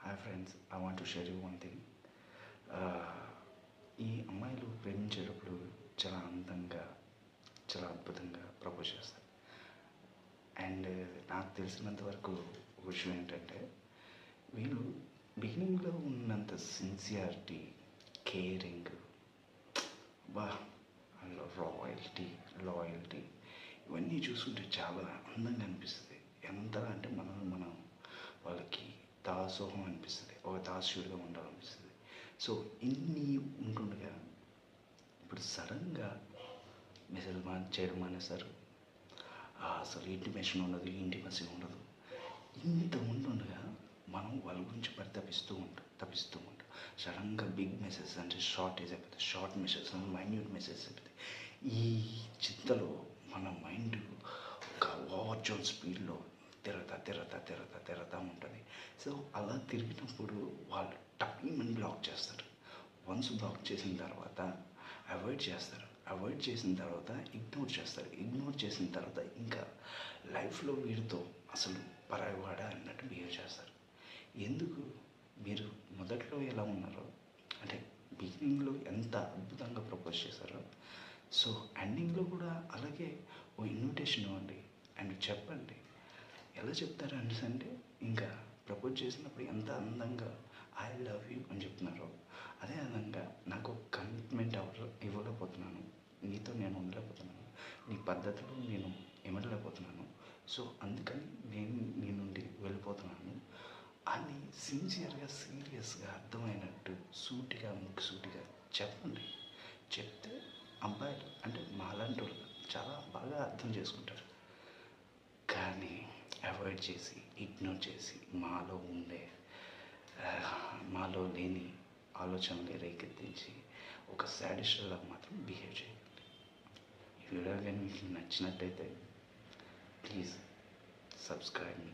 Hi friends I want to share you one thing ఈ అమ్మాయిలు ప్రేమించేటప్పుడు చాలా అందంగా చాలా అద్భుతంగా ప్రపోజ్ చేస్తారు. అండ్ uh, నాకు తెలిసినంత వరకు విషయం ఏంటంటే వీళ్ళు బిగినింగ్లో ఉన్నంత సిన్సియారిటీ కేరింగ్ బా రాయల్టీ లాయల్టీ ఇవన్నీ చూస్తుంటే చాలా అందంగా అనిపిస్తుంది. ఎంత అంటే మనం మనం వాళ్ళకి దాసోహం అనిపిస్తుంది. ఒక దాసుడిగా ఉండాలనిపిస్తుంది. సో ఇన్ని ఉంటుండగా ఇప్పుడు సడన్గా మెసేజ్ మా చేయడం మానేస్తారు ఆ, అసలు ఇంటిమేషన్ ఉండదు ఇంటిమసీ ఉండదు. ఇంత ఉంటుండగా మనం వాళ్ళ గురించి పరితపిస్తూ ఉంటాం తప్పిస్తూ ఉంటాం. సడన్గా బిగ్ మెసేజ్ అంటే షార్టేజ్ అయిపోతుంది షార్ట్ మెసేజ్ అంటే మైన్యూట్ మెసేజ్ అయిపోతాయి. ఈ చింతలో మన మైండ్ ఒక ఓవర్ జోన్ స్పీడ్లో తిరగతా తిరగతా తిరగతా తిరగతా ఉంటుంది. సో అలా తిరిగినప్పుడు వాళ్ళు టపింగ్ బ్లాక్ చేస్తారు. వన్స్ బ్లాక్ చేసిన తర్వాత అవాయిడ్ చేస్తారు. అవాయిడ్ చేసిన తర్వాత ఇగ్నోర్ చేస్తారు. ఇగ్నోర్ చేసిన తర్వాత ఇంకా లైఫ్లో వీడితో అసలు పరాయవాడ అన్నట్టు బిహేవ్ చేస్తారు. ఎందుకు? మీరు మొదట్లో ఎలా ఉన్నారో అంటే బిగినింగ్లో ఎంత అద్భుతంగా ప్రపోజ్ చేశారో. సో ఎండింగ్లో కూడా అలాగే ఓ ఇన్విటేషన్ ఇవ్వండి. అండ్ చెప్పండి. ఎలా చెప్తారు అనేసి అంటే ఇంకా ప్రపోజ్ చేసినప్పుడు ఎంత అందంగా ఐ లవ్ యూ అని చెప్తున్నారో. అదే విధంగా నాకు కమిట్మెంట్ అవ్వ ఇవ్వలేకపోతున్నాను. నీతో నేను ఉండలేకపోతున్నాను. నీ పద్ధతిలో నేను ఇమడలేకపోతున్నాను సో అందుకని నేను నీ నుండి వెళ్ళిపోతున్నాను. అని సిన్సియర్గా సీరియస్గా అర్థమైనట్టు సూటిగా ముక్కుసూటిగా చెప్పండి. చెప్తే అబ్బాయిలు అంటే మాలాంటి వాళ్ళు చాలా బాగా అర్థం చేసుకుంటారు. అవాయిడ్ చేసి ఇగ్నోర్ చేసి మాలో ఉండే మాలో లేని ఆలోచనలు రేకెత్తించి ఒక సాడిస్ట్లా మాత్రం బిహేవ్ చేయండి. ఈ వీడియో కానీ మీకు నచ్చినట్టయితే ప్లీజ్ సబ్స్క్రైబ్ మీ